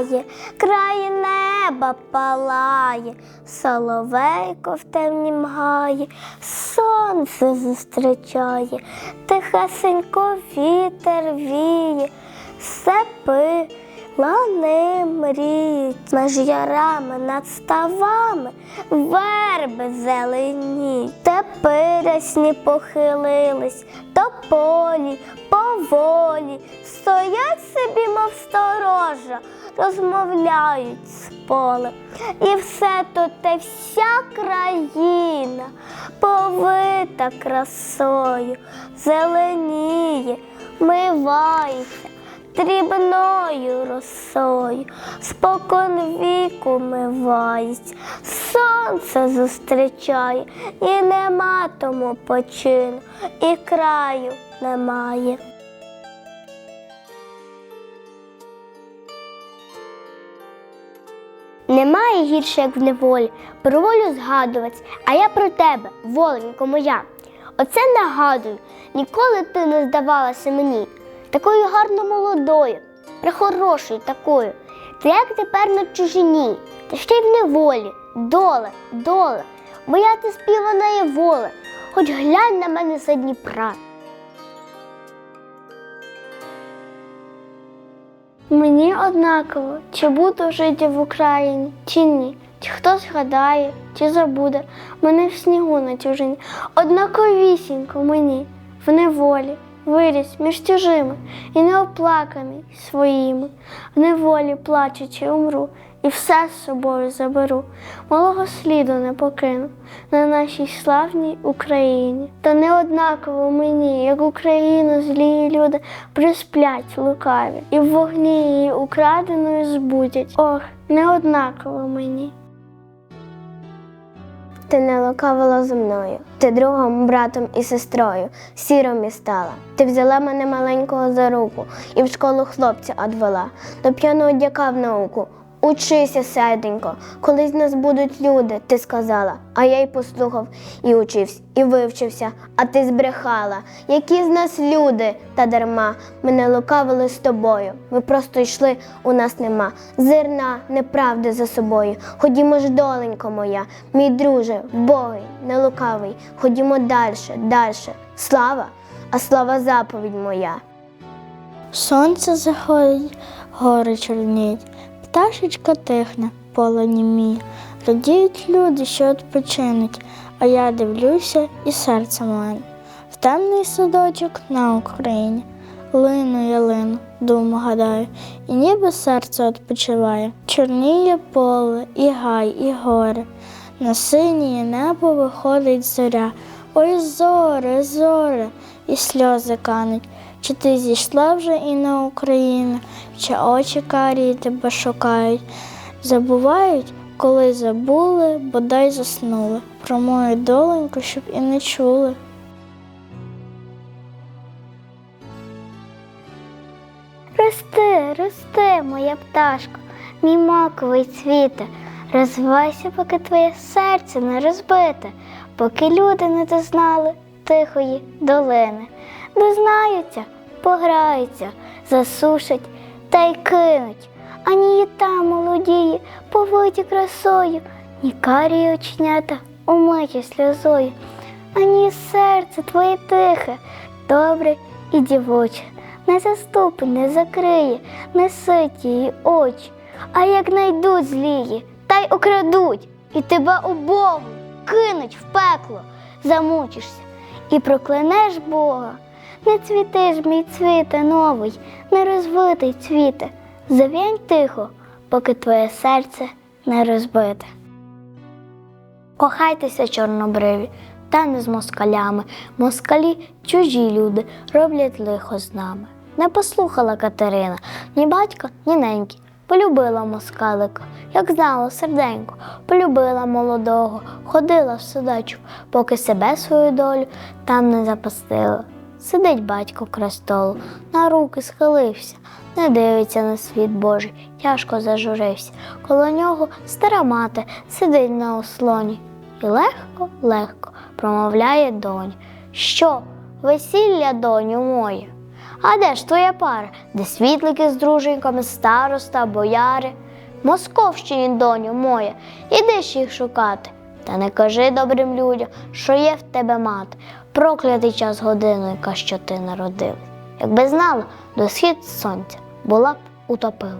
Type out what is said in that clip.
грає, край неба палає, соловейко в темні мгає, сонце зустрічає, тихесенько вітер віє, степи лани мріють, меж ярами над ставами, верби зелені, тепи рясні похилились, тополі поволі, стоять собі, мов сторожа, розмовляють з полем. І все тут та вся країна повита красою, зеленіє, мивається дрібною росою, спокон віку мивається, сонце зустрічає, і нема тому почину, і краю немає. Немає гірше, як в неволі, про волю згадувати, а я про тебе, воленько моя. Оце нагадую, ніколи ти не здавалася мені, такою гарно молодою, прихорошою такою. Ти як тепер на чужині, та ще й в неволі, доле, доле, моя ти співана є воле, хоч глянь на мене за Дніпра. Мені однаково, чи буду жити в Україні, чи ні. Чи хтось згадає, чи забуде мене в снігу на чужині. Однаковісінько мені в неволі виріс між чужими і неоплаканий своїми. В неволі плачучи умру, і все з собою заберу. Малого сліду не покину на нашій славній Україні. Та не однаково мені, як Україну злі люди присплять лукаві, і в вогні її украденою збудять. Ох, не однаково мені. Ти не лукавила зі мною, ти другом, братом і сестрою, сіром і стала. Ти взяла мене маленького за руку і в школу хлопця одвела, до п'яного дяка в науку. Учися, серденько, колись нас будуть люди, ти сказала. А я й послухав і учився, і вивчився, а ти збрехала. Які з нас люди, та дарма, мене лукавили з тобою. Ви просто йшли, у нас нема. Зерна, неправди за собою. Ходімо ж, доленько моя, мій друже, Богий, не лукавий. Ходімо дальше, дальше. Слава, а слава заповідь моя. Сонце заходить, гори чорніють, пташечка тихне, поле німіє. Радіють люди, що відпочинуть, а я дивлюся і серце мене. В темний садочок на Україні. Лину ялину, думу гадаю, і ніби серце відпочиває. Чорніє поле, і гай, і гори. На синє небо виходить зоря. Ой, зоре, зоре, і сльози кануть. Чи ти зійшла вже і на Україну, чи очі карі тебе шукають? Забувають, коли забули, бодай заснули. Про мою доленьку, щоб і не чули. Рости, рости, моя пташко, мій маковий цвіте, розвивайся, поки твоє серце не розбите, поки люди не дознали тихої долини. Дознаються, пограються, засушать та й кинуть. Ані і та молодіє, повиті красою, ні карі оченята умиті сльозою, ані серце твоє тихе, добре і дівоче, не заступи, не закриє, не сить її очі, а як найдуть злії, та й окрадуть, і тебе убогу кинуть в пекло, замучишся і проклянеш Бога. Не цвіти ж, мій цвіте новий, не розвитий цвіте, зав'янь тихо, поки твоє серце не розбите. Кохайтеся, чорнобриві, та не з москалями. Москалі чужі люди роблять лихо з нами. Не послухала Катерина ні батька, ні неньки. Полюбила москалика, як знала серденько, полюбила молодого, ходила в садочок, поки себе свою долю там не запастила. Сидить батько край столу, на руки схилився, не дивиться на світ Божий, тяжко зажурився. Коло нього стара мати сидить на ослоні і легко, легко промовляє донь. Що, весілля, доню моє? А де ж твоя пара? Де світлики з друженьками, староста, бояри? Московщині, доню моя, іди ж їх шукати. Та не кажи добрим людям, що є в тебе мати, проклятий час годину, яка що ти народив. Якби знала, до схід сонця була б утопила.